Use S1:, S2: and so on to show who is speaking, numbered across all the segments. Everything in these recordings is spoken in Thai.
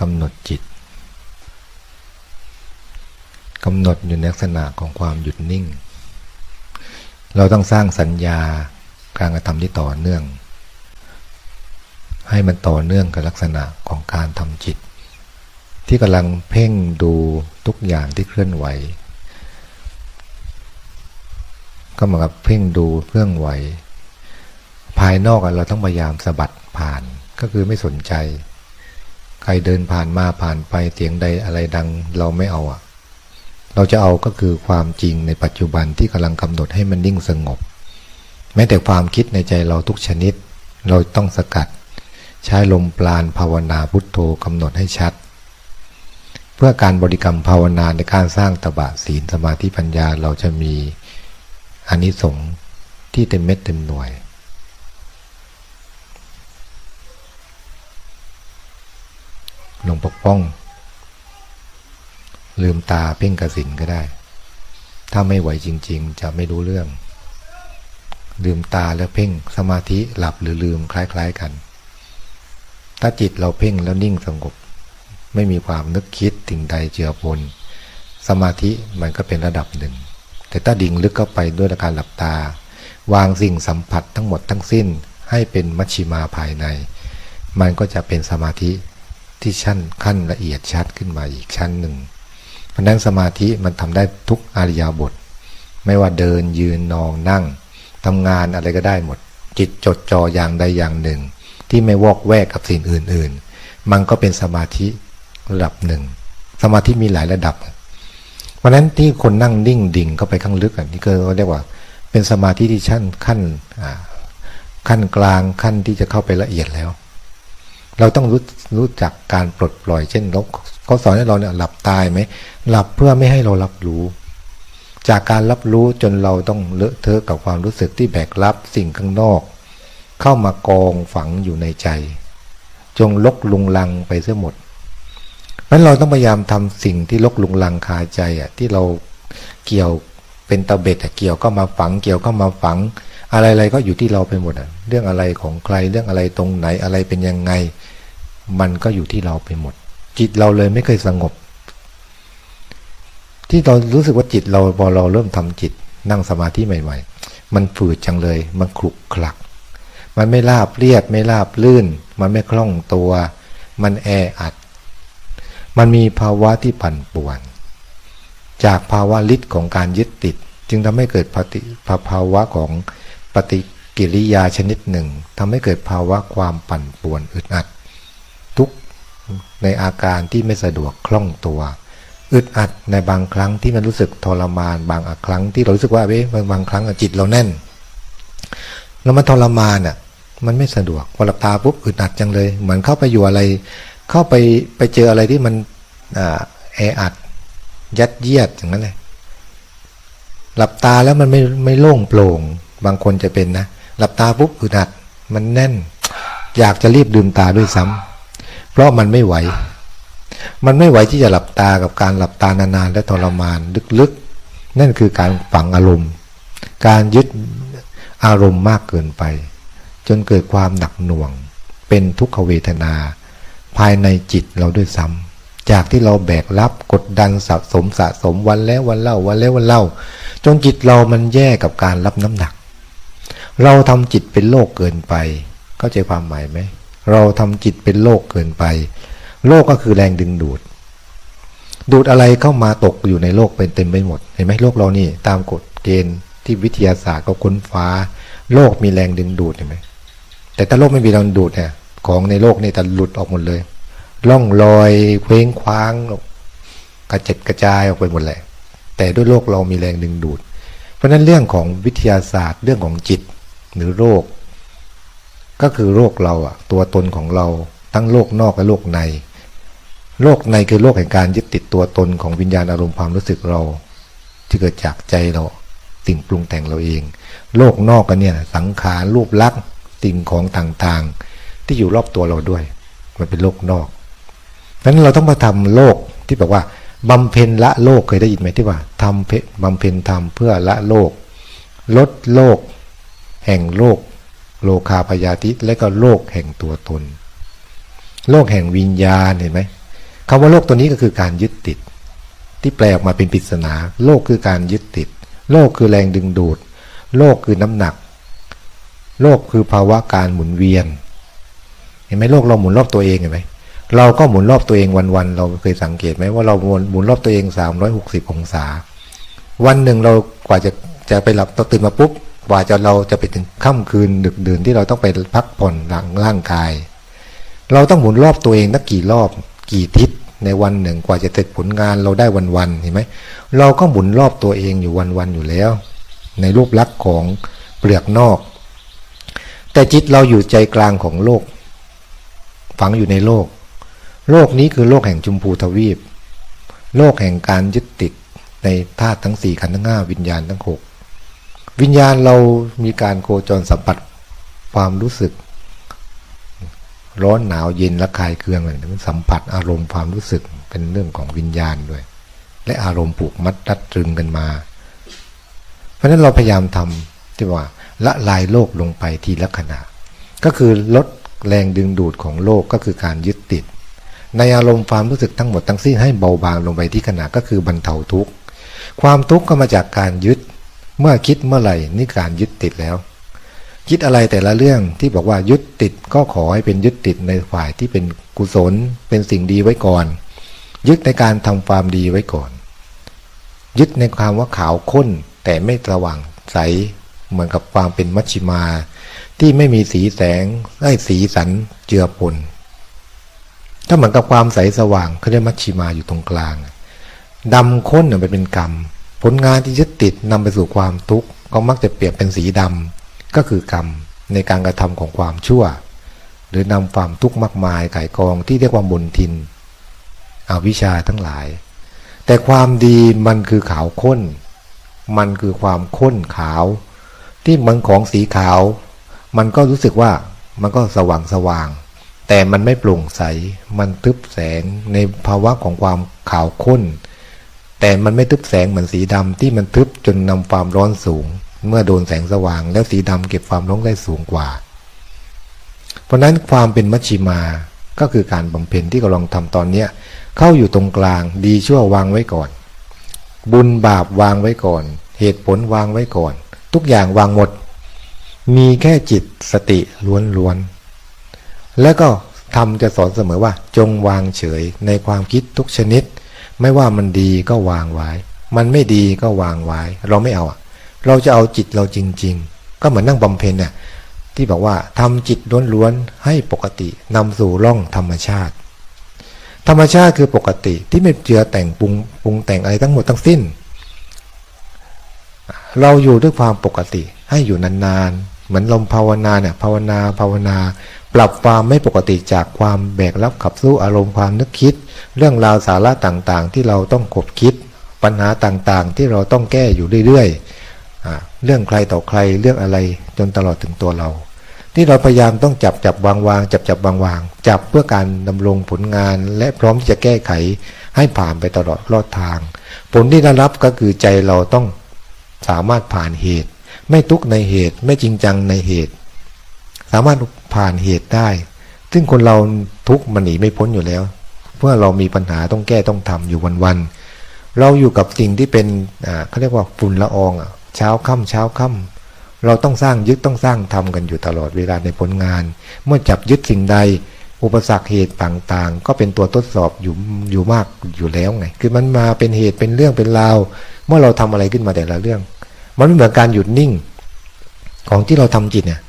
S1: กำหนดจิตกำหนดอยู่ในลักษณะของความหยุดนิ่ง เราต้องสร้างสัญญาการกระทำที่ต่อเนื่อง ให้มันต่อเนื่องกับลักษณะของการทำจิต ที่กำลังเพ่งดูทุกอย่างที่เคลื่อนไหว ก็เหมือนกับเพ่งดูเคลื่อนไหว ภายนอกเราต้องพยายามสะบัดผ่านก็คือไม่สนใจ ใครเดินผ่านมาผ่านไปเสียงใดอะไรดัง เราไม่เอาอะเราจะเอาก็คือความจริงในปัจจุบันที่กำลังกำหนดให้มันนิ่งสงบ แม้แต่ความคิดในใจเราทุกชนิด เราต้องสกัด ใช้ลมปราณภาวนาพุทโธกำหนดให้ชัด เพื่อการบริกรรมภาวนาในการสร้างตบะศีลสมาธิปัญญาเราจะมีอานิสงส์ที่เต็มเม็ดเต็มหน่วย หลวงปกป้อง ลืมตาเพ่งกสินก็ได้ ถ้าไม่ไหวจริง ๆ จะไม่รู้เรื่อง ลืมตาแล้วเพ่งสมาธิหลับหรือลืมคล้าย ๆกัน ถ้าจิตเราเพ่งแล้วนิ่งสงบ ไม่มีความนึกคิดถึงใดเจือปนสมาธิมันก็เป็นระดับหนึ่ง แต่ถ้าดิ่งลึกเข้าไปด้วยการหลับตา วางสิ่งสัมผัสทั้งหมดทั้งสิ้นให้เป็นมัชชิมาภายใน มันก็จะเป็นสมาธิ ที่ชั้นขั้นละเอียดชัดขึ้นมาอีกชั้นหนึ่งเพราะนั้นสมาธิมันทำได้ทุกอริยาบท ไม่ว่าเดินยืนนอนนั่งทำงานอะไรก็ได้หมด จิตจดจ่ออย่างใดอย่างหนึ่ง ที่ไม่วอกแวกกับสิ่งอื่น ๆ มันก็เป็นสมาธิระดับหนึ่ง สมาธิมีหลายระดับ เพราะนั้นที่คนนั่งนิ่งดิ่งเข้าไปข้างลึกอันนี้ก็เรียกว่า เป็นสมาธิที่ชั้นขั้นขั้นกลางขั้นที่จะเข้าไปละเอียดแล้ว เราต้องรู้รู้จักการปลดปล่อยเช่นเราเขาสอนให้เราเนี่ยหลับตายไหมหลับเพื่อไม่ให้เรารับรู้ จากการรับรู้จนเราต้องเลอะเทอะกับความรู้สึกที่แบกรับสิ่งข้างนอก เข้ามากองฝังอยู่ในใจ จงลกลุงลังไปเสียหมดเพราะเราต้องพยายามทำสิ่งที่ลกลุงลังคาใจอะที่เราเกี่ยวเป็นตะเบ็ดเกี่ยวก็มาฝัง เกี่ยวก็มาฝัง อะไรๆก็อยู่ที่เราไปหมดอะเรื่องอะไรของใครเรื่องอะไรตรงไหนอะไรเป็นยังไง มันก็อยู่ที่เราไปหมด จิตเราเลยไม่เคยสงบ ที่เรารู้สึกว่าจิตเราพอเราเริ่มทำจิต นั่งสมาธิใหม่ ๆ มันฝืดจังเลย มันคลุกคลัก มันไม่ราบเรียบไม่ราบลื่น มันไม่คล่องตัว มันแออัด มันมีภาวะที่ปั่นป่วน จากภาวะฤทธิ์ของการยึดติด จึงทำให้เกิดปฏิภาวะของ ปฏิกิริยาชนิดหนึ่งทำให้เกิดภาวะความปั่นป่วนอึดอัด ทุกในอาการที่ไม่สะดวกคล่องตัว อึดอัดในบางครั้งที่มันรู้สึกทรมาน บางครั้งที่เรารู้สึกว่าเอ๊ะบางครั้งจิตเราแน่น แล้วมันทรมานอะมันไม่สะดวกพอหลับตาปุ๊บอึดอัดจังเลย เหมือนเข้าไปอยู่อะไร เข้าไปไปเจออะไรที่มันแออัด ยัดเยียดอย่างนั้นเลยหลับตาแล้วมันไม่ไม่โล่งโปร่ง บางคนจะเป็นนะหลับตาปุ๊บอึดอัด มันแน่น อยากจะรีบดื่มตาด้วยซ้ำเพราะมันไม่ไหว มันไม่ไหวที่จะหลับตากับการหลับตานานๆและทรมานลึกๆ นั่นคือการฝังอารมณ์ การยึดอารมณ์มากเกินไป จนเกิดความหนักหน่วง เป็นทุกขเวทนา ภายในจิตเราด้วยซ้ำจากที่เราแบกรับกดดันสะสมสะสมวันแล้ววันเล่าวันแล้ววันเล่า จนจิตเรามันแย่กับการรับน้ำหนัก เราทำจิตเป็นโลกเกินไป เข้าใจความหมายไหม เราทำจิตเป็นโลกเกินไป โลกก็คือแรงดึงดูด ดูดอะไรเข้ามาตกอยู่ในโลกเป็นเต็มไปหมด เห็นไหมโลกเรานี่ตามกฎเกณฑ์ที่วิทยาศาสตร์ก็ค้นฟ้า โลกมีแรงดึงดูดเห็นไหมแต่ถ้าโลกไม่มีแรงดูดเนี่ยของในโลกนี่จะหลุดออกหมดเลย ล่องลอยเคว้งคว้างกระจ็ดกระจายออกไปหมดแหละแต่ด้วยโลกเรามีแรงดึงดูด เพราะนั้นเรื่องของวิทยาศาสตร์เรื่องของจิต หรือโรค ก็คือโลกเราอะตัวตนของเราทั้งโลกนอกและโลกใน โลกในคือโลกแห่งการยึดติดตัวตนของวิญญาณอารมณ์ความรู้สึกเรา ที่เกิดจากใจเราสิ่งปรุงแต่งเราเอง โลกนอกกันเนี่ยสังขารรูปลักษณ์สิ่งของต่างๆ ที่อยู่รอบตัวเราด้วย มันเป็นโลกนอกเพราะนั้นเราต้องมาทำโลกที่บอกว่าบำเพ็ญละโลกเคยได้ยินไหมที่ว่าทำเพบำเพ็ญทำเพื่อละโลก ลดโลก แห่งโลกโลคาพยาธิและก็โลกแห่งตัวตน โลกแห่งวิญญาณเห็นไหมคำว่าโลกตัวนี้ก็คือการยึดติด ที่แปลออกมาเป็นปริศนา โลกคือการยึดติด โลกคือแรงดึงดูด โลกคือน้ำหนัก โลกคือภาวะการหมุนเวียน เห็นไหมโลกเราหมุนรอบตัวเองเห็นไหมเราก็หมุนรอบตัวเองวันๆเราเคยสังเกตไหมว่าเราหมุนหมุนรอบตัวเอง 360 องศา วันหนึ่งเรากว่าจะจะไปหลับตื่นมาปุ๊บ กว่าจะเราจะไปถึงค่ำคืนดึกดื่นที่เราต้องไปพักผ่อนหลังร่างกาย เราต้องหมุนรอบตัวเองนักกี่รอบกี่ทิศในวันหนึ่งกว่าจะเสร็จผลงานเราได้วันๆเห็นไหมเราก็หมุนรอบตัวเองอยู่วันๆอยู่แล้ว ในรูปลักษณ์ของเปลือกนอก แต่จิตเราอยู่ใจกลางของโลก ฝังอยู่ในโลก โลกนี้คือโลกแห่งจุมพูทวีป โลกแห่งการยึดติดในธาตุทั้งสี่ขันธ์ทั้งห้าวิญญาณทั้งหก วิญญาณเรามีการโคจรสัมผัสความรู้สึก ร้อนหนาวเย็นและคลายเครื่องอะไรมันสัมผัสอารมณ์ความรู้สึกเป็นเรื่องของวิญญาณด้วย และอารมณ์ผูกมัดรัดตรึงกันมา เพราะฉะนั้นเราพยายามทำที่ว่าละลายโลกลงไปทีละขณะ ก็คือลดแรงดึงดูดของโลกก็คือการยึดติด ในอารมณ์ความรู้สึกทั้งหมดทั้งสิ้นให้เบาบางลงไปที่ขณะก็คือบรรเทาทุกข์ความทุกข์ก็มาจากการยึด เมื่อคิดเมื่อไหร่นี่การยึดติดแล้ว คิดอะไรแต่ละเรื่องที่บอกว่ายึดติดก็ขอให้เป็นยึดติดในฝ่ายที่เป็นกุศลเป็นสิ่งดีไว้ก่อน ยึดในการทำความดีไว้ก่อน ยึดในความว่าขาวข้นแต่ไม่สว่างใสเหมือนกับความเป็นมัชชิมา ที่ไม่มีสีแสงได้สีสันเจือปนถ้าเหมือนกับความใสสว่างเขาเรียกมัชชิมาอยู่ตรงกลางดำข้นเนี่ยเป็นกรรม ผลงานที่ยึดติดนำไปสู่ความทุกข์ก็มักจะเปรียบเป็นสีดำก็คือกรรมในการกระทำของความชั่ว หรือนำความทุกข์มากมายไก่กองที่เรียกว่าบนทินอวิชชาทั้งหลาย แต่ความดีมันคือขาวข้น มันคือความข้นขาว ที่เหมือนของสีขาว มันก็รู้สึกว่ามันก็สว่างสว่าง แต่มันไม่โปร่งใส มันทึบแสงในภาวะของความขาวข้น แต่มันไม่ทึบแสงเหมือนสีดำที่มันทึบจนนำความร้อนสูง เมื่อโดนแสงสว่าง แล้วสีดำเก็บความร้อนได้สูงกว่า เพราะนั้นความเป็นมัชชิมาก็คือการบำเพ็ญที่กำลังทำตอนเนี้ยเข้าอยู่ตรงกลางดีชั่ววางไว้ก่อน บุญบาปวางไว้ก่อน เหตุผลวางไว้ก่อน ทุกอย่างวางหมด มีแค่จิตสติล้วนๆแล้วก็ทำจะสอนเสมอว่าจงวางเฉยในความคิดทุกชนิด ไม่ว่ามันดีก็วางไว้ มันไม่ดีก็วางไว้ เราไม่เอาเราจะเอาจิตเราจริง ๆ ก็เหมือนนั่งบำเพ็ญเนี่ยที่บอกว่าทำจิตล้วนๆให้ปกตินำสู่ร่องธรรมชาติ ธรรมชาติคือปกติที่ไม่เจือแต่งปรุงปรุงแต่งอะไรทั้งหมดทั้งสิ้น เราอยู่ด้วยความปกติให้อยู่นานๆเหมือนลมภาวนาเนี่ยภาวนาภาวนา ปรับความไม่ปกติจากความแบกรับขับสู้อารมณ์ความนึกคิด เรื่องราวสาระต่างๆ ที่เราต้องขบคิด ปัญหาต่างๆ ที่เราต้องแก้อยู่เรื่อยๆเรื่องใครต่อใครเรื่องอะไรจนตลอดถึงตัวเรา ที่เราพยายามต้องจับจับวางวางจับจับวางวางจับเพื่อการดำรงผลงานและพร้อมที่จะแก้ไขให้ผ่านไปตลอดรอดทาง ผลที่ได้รับก็คือใจเราต้องสามารถผ่านเหตุ ไม่ทุกในเหตุไม่จริงจังในเหตุ สามารถ ผ่านเหตุได้ ซึ่งคนเราทุกข์มันหนีไม่พ้นอยู่แล้วเมื่อเรามีปัญหาต้องแก้ต้องทำอยู่วันๆเราอยู่กับสิ่งที่เป็นอ่าเขาเรียกว่าฝุ่นละอองอะเช้าค่ำเช้าค่ำเราต้องสร้างยึดต้องสร้างทำกันอยู่ตลอดเวลาในผลงาน เมื่อจับยึดสิ่งใดอุปสรรคเหตุต่างๆ ก็เป็นตัวทดสอบอยู่อยู่มากอยู่แล้วไง คือมันมาเป็นเหตุเป็นเรื่องเป็นราว เมื่อเราทำอะไรขึ้นมาแต่ละเรื่อง มันไม่เหมือนการหยุดนิ่ง ของที่เราทำจิตเนี่ย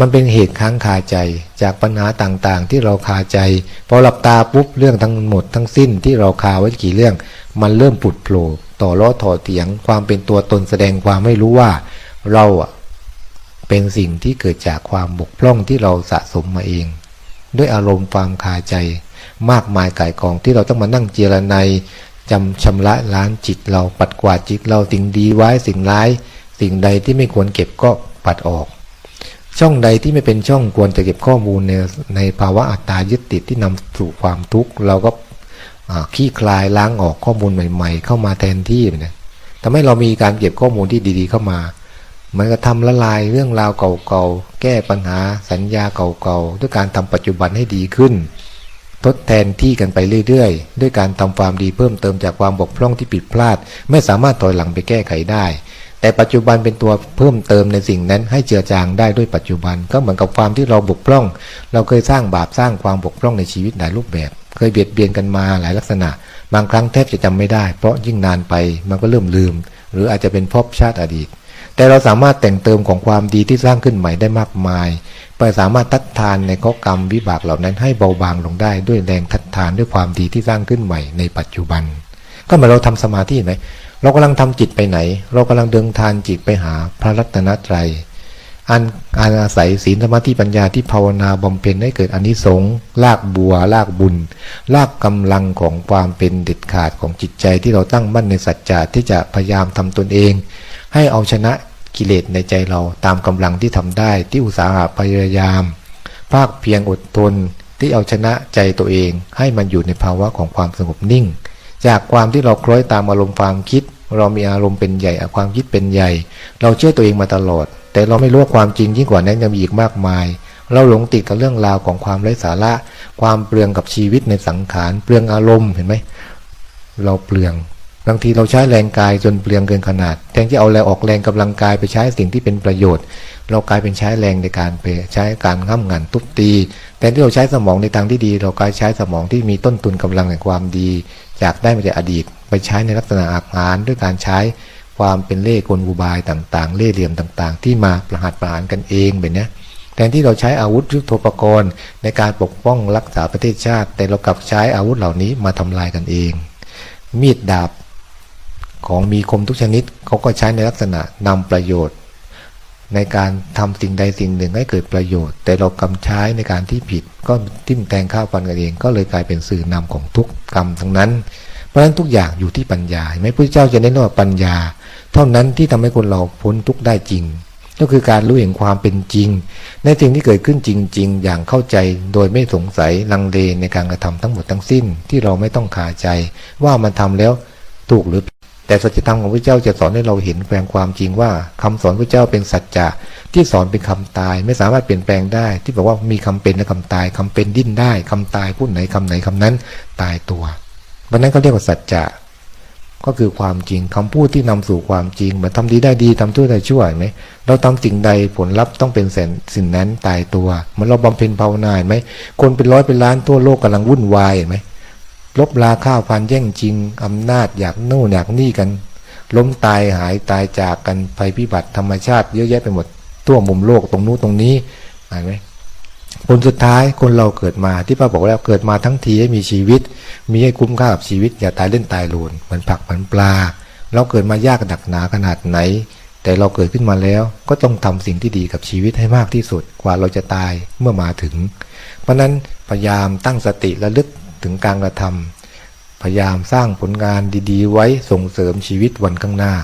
S1: มันเป็นเหตุค้างคาใจจากปัญหาต่างๆ ที่เราคาใจพอหลับตาปุ๊บเรื่องทั้งหมดทั้งสิ้นที่เราคาไว้กี่เรื่อง มันเริ่มปุดโผล่ต่อล้อถอเถียงความเป็นตัวตนแสดงความไม่รู้ว่า เราอะเป็นสิ่งที่เกิดจากความบกพร่องที่เราสะสมมาเอง ด้วยอารมณ์ความคาใจ มากมายก่ายกองที่เราต้องมานั่งเจรไนจำชำระล้างจิตเราปัดกวาดจิตเราสิ่งดีไว้สิ่งร้าย สิ่งใดที่ไม่ควรเก็บก็ปัดออก ช่องใดที่ไม่เป็นช่องควรจะเก็บข้อมูลในในภาวะอัตตายึดติดที่นำสู่ความทุกข์เราก็ขี้คลายล้างออกข้อมูลใหม่ ๆ เข้ามาแทนที่เนี่ยทำให้เรามีการเก็บข้อมูลที่ดีๆ เข้ามา มันก็ทำละลายเรื่องราวเก่าๆแก้ปัญหาสัญญาเก่าๆด้วยการทำปัจจุบันให้ดีขึ้น ทดแทนที่กันไปเรื่อยๆ ด้วยการทำความดีเพิ่มเติมจากความบกพร่องที่ผิดพลาด ไม่สามารถถอยหลังไปแก้ไขได้ แต่ปัจจุบันเป็นตัวเพิ่มเติมในสิ่งนั้นให้เจือจางได้ด้วยปัจจุบัน ก็เหมือนกับความที่เราบกพร่อง เราเคยสร้างบาปสร้างความบกพร่องในชีวิตหลายรูปแบบ เคยเบียดเบียนกันมาหลายลักษณะ บางครั้งแทบจะจำไม่ได้ เพราะยิ่งนานไปมันก็เริ่มลืม หรืออาจจะเป็นภพชาติอดีต แต่เราสามารถแต่งเติมของความดีที่สร้างขึ้นใหม่ได้มากมายไปสามารถทัดทานในข้อกรรมวิบากเหล่านั้นให้เบาบางลงได้ด้วยแรงทัดทานด้วยความดีที่สร้างขึ้นใหม่ในปัจจุบัน ก็เหมือนเราทำสมาธิเห็นไหม เรากำลังทำจิตไปไหน เรากำลังเดินทานจิตไปหาพระรัตนตรัยอันอันอาศัยศีลสมาธิปัญญาที่ภาวนาบำเพ็ญให้เกิดอานิสงส์ลากบัวลากบุญ ลากกำลังของความเป็นเด็ดขาดของจิตใจที่เราตั้งมั่นในสัจจะที่จะพยายามทำตนเอง ให้เอาชนะกิเลสในใจเราตามกำลังที่ทำได้ที่อุตสาหะพยายาม ภาคเพียงอดทนที่เอาชนะใจตัวเอง ให้มันอยู่ในภาวะของความสงบนิ่ง จากความที่เราคล้อยตามอารมณ์ความคิด เรามีอารมณ์เป็นใหญ่ความคิดเป็นใหญ่ เราเชื่อตัวเองมาตลอด แต่เราไม่รู้ความจริงยิ่งกว่านั้นยังมีอีกมากมาย เราหลงติดกับเรื่องราวของความไร้สาระ ความเปลืองกับชีวิตในสังขารเปลืองอารมณ์เห็นไหมเราเปลืองบางทีเราใช้แรงกายจนเปลืองเกินขนาดแทนที่เอาแรงออกแรงกำลังกายไปใช้สิ่งที่เป็นประโยชน์ เรากลายเป็นใช้แรงในการไปใช้การง่ำงันทุบตีแทนที่เราใช้สมองในทางที่ดี เรากลายใช้สมองที่มีต้นทุนกำลังแห่งความดี จากได้มาจากอดีต ไปใช้ในลักษณะอาหารด้วยการใช้ความเป็นเล่กลอุบายต่างๆ เล่เหลี่ยมต่างๆ ที่มาประหัตประหารกันเองแบบนี้แทนที่เราใช้อาวุธยุทโธปกรณ์ ในการปกป้องรักษาประเทศชาติ แต่เรากลับใช้อาวุธเหล่านี้มาทำลายกันเอง มีดดาบของมีคมทุกชนิดเขาก็ใช้ในลักษณะนำประโยชน์ ในการทำสิ่งใดสิ่งหนึ่งให้เกิดประโยชน์ แต่เรากำใช้ในการที่ผิด ก็ทิ่มแทงข้าวฟันกันเอง ก็เลยกลายเป็นสื่อนำของทุกกรรมทั้งนั้น เพราะฉะนั้นทุกอย่างอยู่ที่ปัญญาไหมพระเจ้าจะเน้นว่าปัญญา เท่านั้นที่ทำให้คนเราพ้นทุกได้จริง ก็คือการรู้เห็นความเป็นจริง ในสิ่งที่เกิดขึ้นจริง ๆ อย่างเข้าใจโดยไม่สงสัยลังเลในการกระทำทั้งหมดทั้งสิ้น ที่เราไม่ต้องขาใจ ว่ามันทำแล้วถูกหรือ แต่สัจธรรมของพระเจ้าจะสอนให้เราเห็นแฝงความจริงว่าคำสอนพระเจ้าเป็นสัจจะที่สอนเป็นคำตาย ไม่สามารถเปลี่ยนแปลงได้ ที่บอกว่ามีคำเป็นและคำตายคำเป็นดิ้นได้คำตายพูดไหนคำไหนคำนั้นตายตัววันนั้นเขาเรียกว่าสัจจะก็คือความจริงคำพูดที่นำสู่ความจริงเหมือนทำดีได้ดีทำชั่วได้ชั่วเห็นไหมเราทำสิ่งใดผลลัพธ์ต้องเป็นแสนสิ่งนั้นตายตัวเหมือนเราบำเพ็ญภาวนาไหมคนเป็นร้อยเป็นล้านทั่วโลกกำลังวุ่นวายเห็นไหม ลบลาข้าวพันแย่งจริงอำนาจอยากโน่นอยากนี่กัน ล้มตายหายตายจากกันภัยพิบัติธรรมชาติเยอะแยะไปหมดทั่วมุมโลกตรงนู้นตรงนี้เห็นไหมผลสุดท้ายคนเราเกิดมาที่ป้าบอกแล้วเกิดมาทั้งทีให้มีชีวิต มีให้คุ้มค่ากับชีวิต อย่าตายเล่นตายโลนเหมือนผักเหมือนปลา เราเกิดมายากหนักหนาขนาดไหน แต่เราเกิดขึ้นมาแล้วก็ต้องทำสิ่งที่ดีกับชีวิตให้มากที่สุดกว่าเราจะตายเมื่อมาถึง เพราะนั้นพยายามตั้งสติระลึก ถึงการกระทำพยายามสร้างผลงานดี ๆ ไว้ส่งเสริมชีวิตวันข้างหน้า